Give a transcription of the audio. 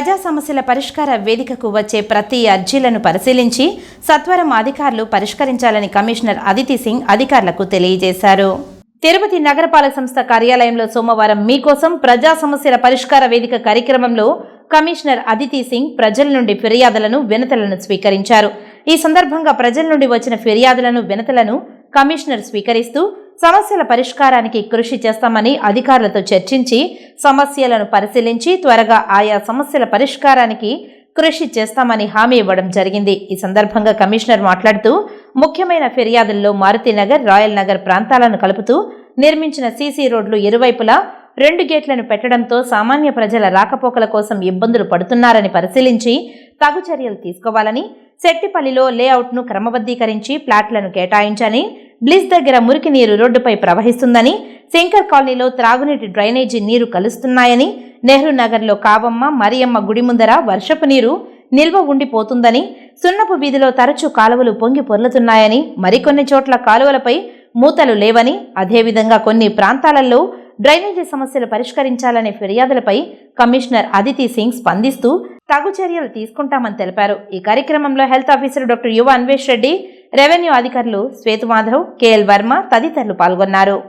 ప్రజా సమస్యల పరిష్కార వేదికకు వచ్చే ప్రతి అర్జీలను పరిశీలించి సత్వరం అధికారులు పరిష్కరించాలని కమిషనర్ అదితి సింగ్ అధికారులకు తెలియజేశారు. తిరుపతి నగరపాలక సంస్థ కార్యాలయంలో సోమవారం మీకోసం ప్రజా సమస్యల పరిష్కార వేదిక కార్యక్రమంలో కమిషనర్ అదితి సింగ్ ప్రజల నుండి ఫిర్యాదులను వినతలను స్వీకరించారు. ఈ సందర్భంగా ప్రజల నుండి వచ్చిన ఫిర్యాదులను వినతలను కమిషనర్ స్వీకరిస్తూ సమస్యల పరిష్కారానికి కృషి చేస్తామని అధికారులతో చర్చించి సమస్యలను పరిశీలించి త్వరగా ఆయా సమస్యల పరిష్కారానికి కృషి చేస్తామని హామీ ఇవ్వడం జరిగింది. ఈ సందర్భంగా కమిషనర్ మాట్లాడుతూ ముఖ్యమైన ఫిర్యాదుల్లో మారుతినగర్ రాయల్ నగర్ ప్రాంతాలను కలుపుతూ నిర్మించిన సీసీ రోడ్లు ఇరువైపులా రెండు గేట్లను పెట్టడంతో సామాన్య ప్రజల రాకపోకల కోసం ఇబ్బందులు పడుతున్నారని పరిశీలించి తగు చర్యలు తీసుకోవాలని శెట్టిపల్లిలో లేఅవుట్ను క్రమబద్ధీకరించి ప్లాట్లను కేటాయించని బ్లిస్ దగ్గర మురికి నీరు రోడ్డుపై ప్రవహిస్తుందని శంకర్ కాలనీలో త్రాగునీటి డ్రైనేజీ నీరు కలుస్తున్నాయని నెహ్రూ నగర్లో కావమ్మ మరియమ్మ గుడి ముందర వర్షపు నీరు నిల్వ ఉండిపోతుందని సున్నపు వీధిలో తరచూ కాలువలు పొంగి పొర్లుతున్నాయని మరికొన్ని చోట్ల కాలువలపై మూతలు లేవని అదేవిధంగా కొన్ని ప్రాంతాలలో డ్రైనేజీ సమస్యలు పరిష్కరించాలనే ఫిర్యాదులపై కమిషనర్ అదితి సింగ్ స్పందిస్తూ తగు చర్యలు తీసుకుంటామని తెలిపారు. ఈ కార్యక్రమంలో హెల్త్ ఆఫీసర్ డాక్టర్ యువ అన్వేష్ రెడ్డి రెవెన్యూ అధికారులు శ్వేతమాధవ్ కేఎల్ వర్మ తదితరులు పాల్గొన్నారు.